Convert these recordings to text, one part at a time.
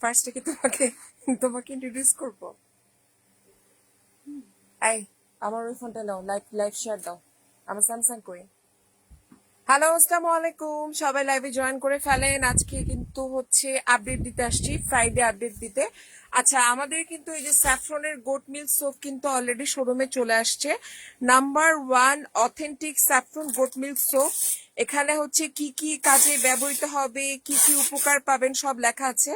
ফার্স্টে কি তোমাকে তোমাকে ইন্ট্রোডিউস করব। এই, আমার ওই ফোনটা নাও লাইভ লাইভ শেয়ার দাও। আমার স্যামসাং কই? হ্যালো আসসালামু আলাইকুম সবাই লাইভে জয়েন করে ফেলেন। আজকে কিন্তু হচ্ছে আপডেট দিতে আসছি ফ্রাইডে আপডেট দিতে। আচ্ছা আমাদের কিন্তু এই যে স্যাফরনের গোট মিল সোপ কিন্তু অলরেডি শোরুমে চলে আসছে। Number one authentic saffron goat milk soap এখানে হচ্ছে কি কি কাজে ব্যবহৃত হবে, কি কি উপকার পাবেন, সব লেখা আছে।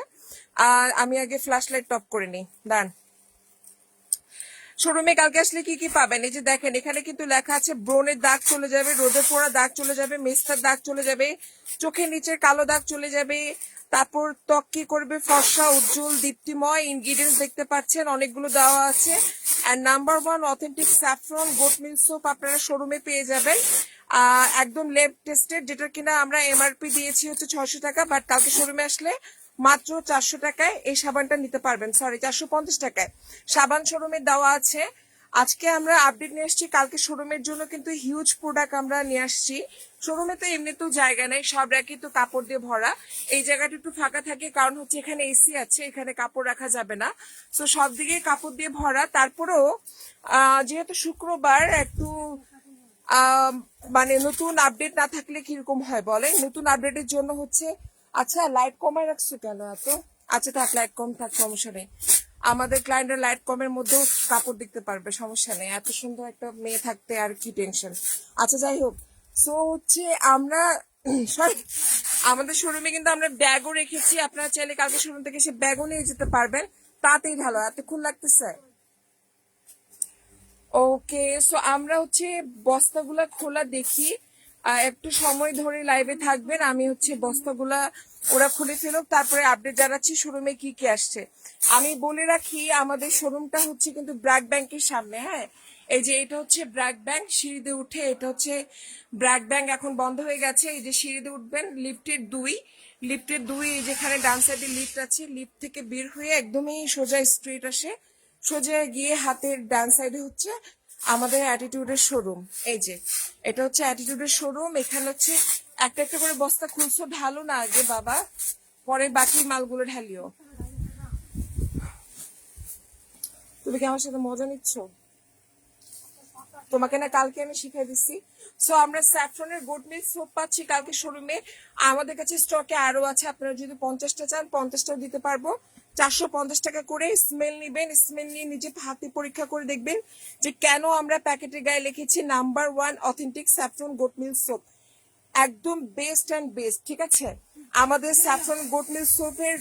আর আমি আগে ফ্ল্যাশ লাইট টপ করে নিই। দাঁড়ান। শোরুমে কালকে আসলে কি কি পাবেন? এই যে দেখেন, এখানে কিন্তু লেখা আছে ব্রণের দাগ চলে যাবে, রোদে পোড়া দাগ চলে যাবে, মেস্তার দাগ চলে যাবে, চোখের নিচের কালো দাগ চলে যাবে, তারপর ত্বক কি করবে? ফর্সা, উজ্জ্বল, দীপ্তিময় ইনগ্রিডিয়েন্টস দেখতে পাচ্ছেন, অনেকগুলো দেওয়া আছে। And number one authentic saffron goat milk soap আপনারা শোরুমে পেয়ে যাবেন। একদম লেব টেস্টেড যেটা কিনা আমরা এমআরপি দিয়েছি হচ্ছে ছশো টাকা বাট কালকে শোরুমে আসলে মাত্র চারশো টাকায় এই সাবানটা নিতে পারবেন। সরি চারশো পঞ্চাশ টাকায়। সাবান শোরুমে দেওয়া আছে। আজকে আমরা আপডেট নিয়ে আসছি কালকে শোরুমের জন্য কিন্তু হিউজ প্রোডাক্ট আমরা নিয়ে আসছি। শোরুমে তো এমনিতেও জায়গা নেই, সব র্যাকে তো কাপড় দিয়ে ভরা। এই জায়গাটা একটু ফাঁকা থাকে, কারণ হচ্ছে এখানে এসি আছে, এখানে কাপড় রাখা যাবে না। তো সব দিকে কাপড় দিয়ে ভরা। তারপরেও যেহেতু শুক্রবার একটু মানে নতুন আপডেট না থাকলে কীরকম হয় বলে নতুন আপডেটের জন্য হচ্ছে আচ্ছা লাইট কমায় রাখছো কেন এত? আচ্ছা থাক লাইট কম থাক, সমস্যা নেই। আমাদের ক্লায়েন্টের লাইট কমের মধ্যেও কাপড় দেখতে পারবে, সমস্যা নেই। এত সুন্দর একটা মেয়ে থাকতে আর কি টেনশন আচ্ছা যাই হোক। সো হচ্ছে আমরা আমাদের শোরুমে কিন্তু আমরা ব্যাগও রেখেছি। আপনারা চাইলে কালকে শোরুম থেকে সে ব্যাগও নিয়ে যেতে পারবেন। তাতেই ভালো। এতক্ষণ লাগতেছে? ওকে সো আমরা হচ্ছে বস্তাগুলা খোলা দেখি। একটু সময় ধরে লাইভে থাকবেন। আমি হচ্ছে বস্তাগুলা ওরা খুলে ফেলুক, তারপরে আপডেট জানাচ্ছি শোরুমে কি কি আসছে। আমি বলে রাখি, আমাদের শোরুমটা হচ্ছে কিন্তু ব্র্যাক ব্যাংকের সামনে হ্যাঁ? এই যে এটা হচ্ছে ব্র্যাক ব্যাংক সিঁড়িতে উঠে এটা হচ্ছে ব্র্যাক ব্যাংক এখন বন্ধ হয়ে গেছে। এই যে সিঁড়িতে উঠবেন লিফটের দুই। লিফটের দুই, এই যেখানে ডান সাইডে লিফট আছে লিফট থেকে বের হয়ে একদমই সোজা স্ট্রিট আসে। সোজা গিয়ে হাতের ডান সাইডে হচ্ছে আমাদের অ্যাটিটিউডের শোরুম এই যে, এটা হচ্ছে অ্যাটিটিউডের শোরুম এখানে হচ্ছে একটা একটা করে বস্তা খুলছো, ঢালো না আগে বাবা, পরে বাকি মালগুলো ঢালিও। তুমি কি আমার সাথে মজা নিচ্ছ? তোমাকে না কালকে আমি শিখিয়ে দিচ্ছি। সো আমরা স্যাফরনের গোট মিল্ক সোপ পাচ্ছি কালকে শোরুমে। আমাদের কাছে স্টকে আরও আছে, আপনারা যদি পঞ্চাশটা চান, পঞ্চাশটাও দিতে পারব। চারশো পঞ্চাশ টাকা করে স্মেল নিবেন স্মেল নিয়ে নিজে হাতে পরীক্ষা করে দেখবেন যে কেন আমরা প্যাকেটের গায়ে লিখেছি number one authentic saffron goat milk soap একদম বেস্ট অ্যান্ড বেস্ট ঠিক আছে? আমাদের স্যাফরন গোট মিল্ক সোপের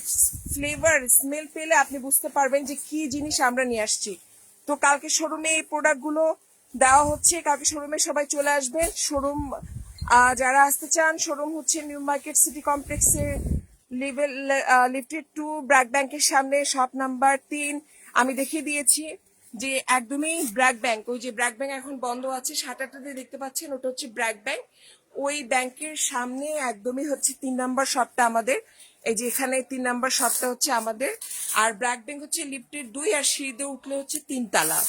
ফ্লেভার স্মেল পেলে আপনি বুঝতে পারবেন যে কি জিনিস আমরা নিয়ে আসছি। তো কালকে শোরুমে এই প্রোডাক্টগুলো দেওয়া হচ্ছে, কালকে শোরুমে সবাই চলে আসবেন শোরুম যারা আসতে চান, শোরুম হচ্ছে নিউ মার্কেট সিটি কমপ্লেক্সের লেভেল লিফটেড টু ব্র্যাক ব্যাংকের সামনে শপ নাম্বার তিন। আমি দেখিয়ে দিয়েছি যে একদমই ব্র্যাক ব্যাংক ওই যে ব্র্যাক ব্যাংক এখন বন্ধ আছে সাটাটাতে দেখতে পাচ্ছেন, ওটা হচ্ছে ব্র্যাক ব্যাংক ওই ব্যাংকের সামনে একদমই হচ্ছে তিন নাম্বার শপটা আমাদের। এই যে এখানে তিন নাম্বার শপটা হচ্ছে আমাদের। আর ব্র্যাক ব্যাংক হচ্ছে লিফটেড দুই, আর সিঁড়িতে উঠলে হচ্ছে তিনতলা।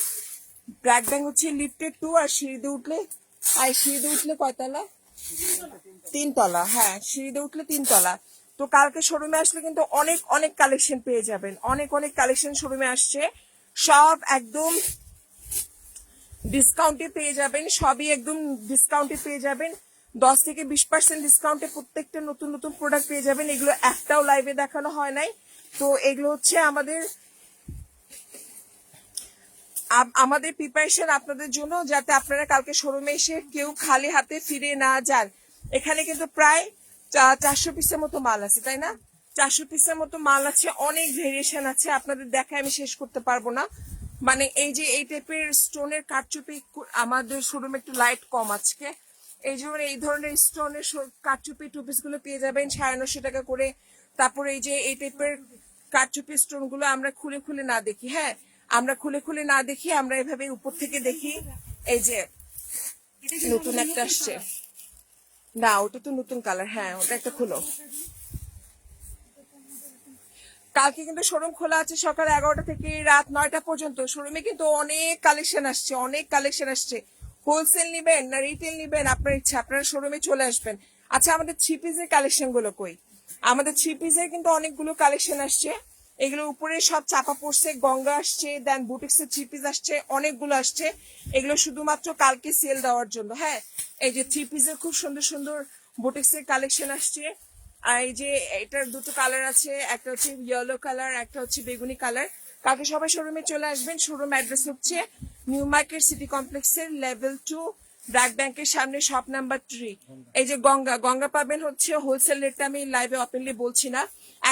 ব্র্যাক ব্যাংক হচ্ছে লিফটেড টু আর সিঁড়িতে উঠলে, আর সিঁড়িতে উঠলে কয়তলা? তিনতলা হ্যাঁ সিঁড়িতে উঠলে তিনতলা। তো কালকে শোরুমে আসলে কিন্তু অনেক অনেক কালেকশন পেয়ে যাবেন। অনেক অনেক কালেকশন শোরুমে আসছে। সব একদম ডিসকাউন্টে পেয়ে যাবেন। সবই একদম ডিসকাউন্টে পেয়ে যাবেন। দশ থেকে বিশ পার্সেন্ট ডিসকাউন্টে প্রত্যেকটা নতুন নতুন প্রোডাক্ট পেয়ে যাবেন। এগুলো একটাও লাইভে দেখানো হয় নাই। তো এগুলো হচ্ছে আমাদের আম- আমাদের প্রিপারেশন আপনাদের জন্য যাতে আপনারা কালকে শোরুমে এসে কেউ খালি হাতে ফিরে না যান। এখানে কিন্তু প্রায় চারশো পিসের মতো মাল আছে, তাই না? চারশো পিসের মতো মাল আছে, অনেক ভেরিয়েশন আছে। আপনাদের দেখায় আমি শেষ করতে পারব না। মানে এই যে এই টাইপের স্টোনের কারচুপি আমাদের শোরুমে একটু লাইট কম আজকে। এই জন্য এই ধরনের স্টোনের কারচুপি টু পিসগুলো পেয়ে যাবেন, সাড়ে নশো টাকা করে। তারপরে এই যে এই টাইপের কারচুপি স্টোনগুলো আমরা খুলে খুলে না দেখি হ্যাঁ? আমরা খুলে খুলে না দেখি, আমরা এভাবে উপর থেকে দেখি। এই যে নতুন একটা আসছে। না, ওটা তো নতুন কালার হ্যাঁ ওটা একটা খুলো। কালকে কিন্তু শোরুম খোলা আছে সকাল এগারোটা থেকে রাত নয়টা পর্যন্ত। শোরুমে কিন্তু অনেক কালেকশন আসছে, অনেক কালেকশন আসছে। হোলসেল নিবেন না রিটেল নিবেন, আপনার ইচ্ছা, আপনারা শোরুমে চলে আসবেন। আচ্ছা আমাদের পিসের কালেকশনগুলো কই? আমাদের পিসের কিন্তু অনেকগুলো কালেকশন আসছে। এগুলো উপরে সব চাপা পড়ছে, গঙ্গা আসছে দেন বুটিক্সের থ্রি পিস আসছে, অনেকগুলো আসছে। এগুলো শুধুমাত্র কালকে সেল দেওয়ার জন্য হ্যাঁ? এই যে থ্রি পিসের খুব সুন্দর সুন্দর বুটিক্সের কালেকশন আসছে। আর এই যে এটার দুটো কালার আছে, একটা হচ্ছে ইয়েলো কালার একটা হচ্ছে বেগুনি কালার কালকে সবাই শোরুমে চলে আসবেন শোরুম অ্যাড্রেস হচ্ছে নিউ মার্কেট সিটি কমপ্লেক্সের লেভেল টু ব্র্যাক ব্যাংকের সামনে শপ নাম্বার থ্রি এই যে গঙ্গা গঙ্গা পাবেন হচ্ছে হোলসেল রেটটা আমি লাইভে ওপেনলি বলছি না।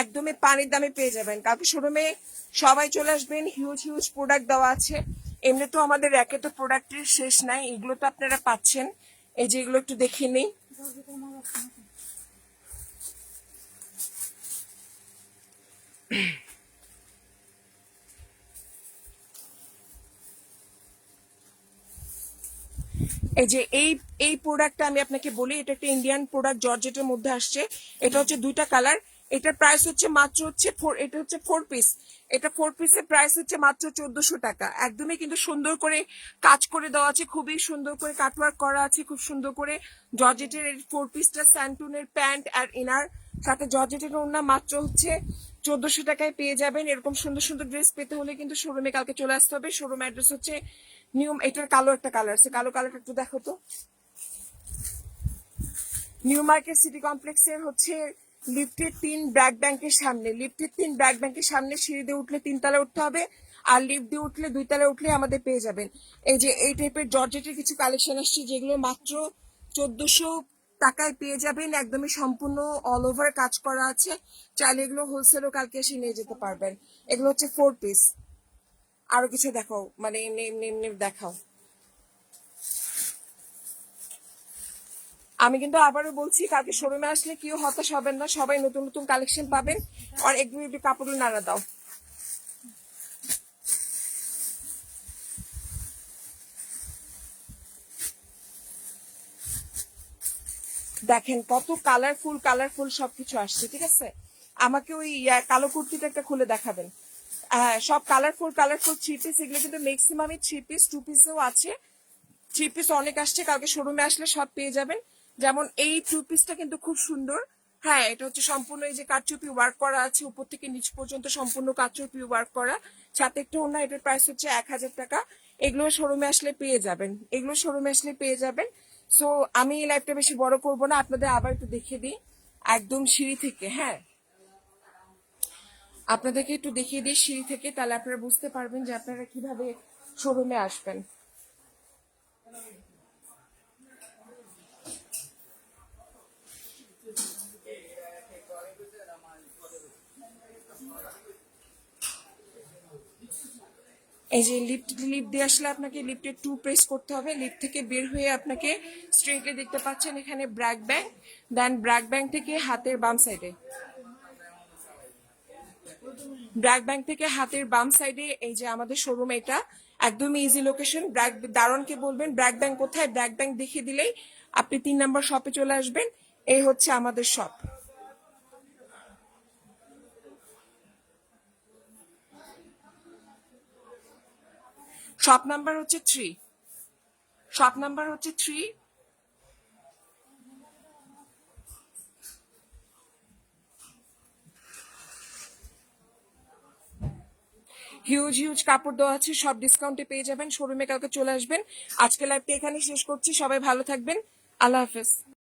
একদমই পানির দামে পেয়ে যাবেন। কালকে শোরুমে সবাই চলে আসবেন হিউজ হিউজ প্রোডাক্ট দেওয়া আছে। এমনি তো আমাদের র্যাকে তো প্রোডাক্টের শেষ নাই, এগুলো তো আপনারা পাচ্ছেন। এই যে এগুলো একটু দেখে নিই। এই যে এই এই প্রোডাক্টটা আমি আপনাকে বলি, এটা একটা ইন্ডিয়ান প্রোডাক্ট জর্জেটের মধ্যে আসছে। এটা হচ্ছে দুইটা কালার এটার প্রাইস হচ্ছে মাত্র হচ্ছে ফোর এটা হচ্ছে ফোর পিস এটা ফোর পিসের প্রাইস হচ্ছে মাত্র চোদ্দশো টাকা। একদমই কিন্তু সুন্দর করে কাজ করে দেওয়া আছে, খুবই সুন্দর করে কাটওয়ার্ক করা আছে, খুব সুন্দর করে জর্জেটের ফোর পিসটা স্যান্টুনের প্যান্ট আর ইনার সাথে জর্জেটের ওড়না মাত্র হচ্ছে চোদ্দশো টাকায় পেয়ে যাবেন। এরকম সুন্দর সুন্দর ড্রেস পেতে হলে কিন্তু শোরুমে কালকে চলে আসতে হবে। শোরুম অ্যাড্রেস হচ্ছে নিয়ম এটার কালো একটা কালার আছে কালো কালারটা একটু দেখো তো। নিউ মার্কেট সিটি কমপ্লেক্সের হচ্ছে লিফটের তিন ব্র্যাক ব্যাংকের সামনে, লিফটের তিন ব্র্যাক ব্যাংকের সামনে সিঁড়ি দিয়ে উঠলে তিনতলা উঠতে হবে আর লিফট দিয়ে উঠলে দুই তলা উঠলে আমাদের পেয়ে যাবেন। এই যে এই টাইপের জর্জেটের কিছু কালেকশন আসছে যেগুলো মাত্র চোদ্দশো টাকায় পেয়ে যাবেন। একদমই সম্পূর্ণ অল ওভার কাজ করা আছে। চাইলে এগুলো হোলসেলও কালকে এসে নিয়ে যেতে পারবেন। এগুলো হচ্ছে ফোর পিস আরও কিছু দেখাও মানে এমনি এমনি এমনি দেখাও। আমি কিন্তু আবারও বলছি, কালকে শোরুমে আসলে কেউ হতাশ হবেন না, সবাই নতুন নতুন কালেকশন পাবেন। আর এগুলো একটু কাপড়গুলো নাড়া দাও। দেখেন কত কালারফুল কালারফুল সবকিছু আসছে, ঠিক আছে? আমাকে ওই কালো কুর্তিটা একটা খুলে দেখাবেন। হ্যাঁ সব কালারফুল কালারফুল থ্রি পিস এগুলো কিন্তু ম্যাক্সিমামই থ্রি পিস টু পিসও আছে। থ্রি পিস অনেক আসছে, কালকে শোরুমে আসলে সব পেয়ে যাবেন। যেমন এই টু পিসটা কিন্তু খুব সুন্দর। হ্যাঁ এটা হচ্ছে সম্পূর্ণ এই যে কারচুপি ওয়ার্ক করা আছে, উপর থেকে নিচ পর্যন্ত সম্পূর্ণ কারচুপি ওয়ার্ক করা। সাথে একটা অন্য এটার প্রাইস হচ্ছে এক হাজার টাকা। এগুলো শোরুমে আসলে পেয়ে যাবেন। এগুলো শোরুমে আসলে পেয়ে যাবেন। সো আমি এই লাইফটা বেশি বড় করব না, আপনাদের আবার একটু দেখিয়ে দিই। একদম সিঁড়ি থেকে হ্যাঁ। আপনাদেরকে একটু দেখিয়ে দিই সিঁড়ি থেকে, তাহলে আপনারা বুঝতে পারবেন যে আপনারা কীভাবে শোরুমে আসবেন। এই যে লিফট লিফট দিয়ে আসলে আপনাকে লিফটে টু প্রেস করতে হবে। লিফট থেকে বের হয়ে আপনাকে স্ট্রেটলি দেখতে পাচ্ছেন এখানে BRAC bank then BRAC bank থেকে হাতের বাম সাইডে ব্র্যাক ব্যাংক থেকে হাতের বাম সাইডে এই যে আমাদের শোরুম এটা একদমই ইজি লোকেশন ব্র্যাক দারণকে বলবেন ব্র্যাক ব্যাংক কোথায়? ব্র্যাক ব্যাংক দেখিয়ে দিলেই আপনি তিন নম্বর শপে চলে আসবেন। এই হচ্ছে আমাদের শপ শপ নাম্বার হচ্ছে থ্রি শপ নাম্বার হচ্ছে থ্রি হিউজ হিউজ কাপড় দেওয়া আছে, সব ডিসকাউন্টে পেয়ে যাবেন শোরুমে কালকে চলে আসবেন। আজকে লাইভটা এখানে শেষ করছি, সবাই ভালো থাকবেন। আল্লাহ হাফেজ।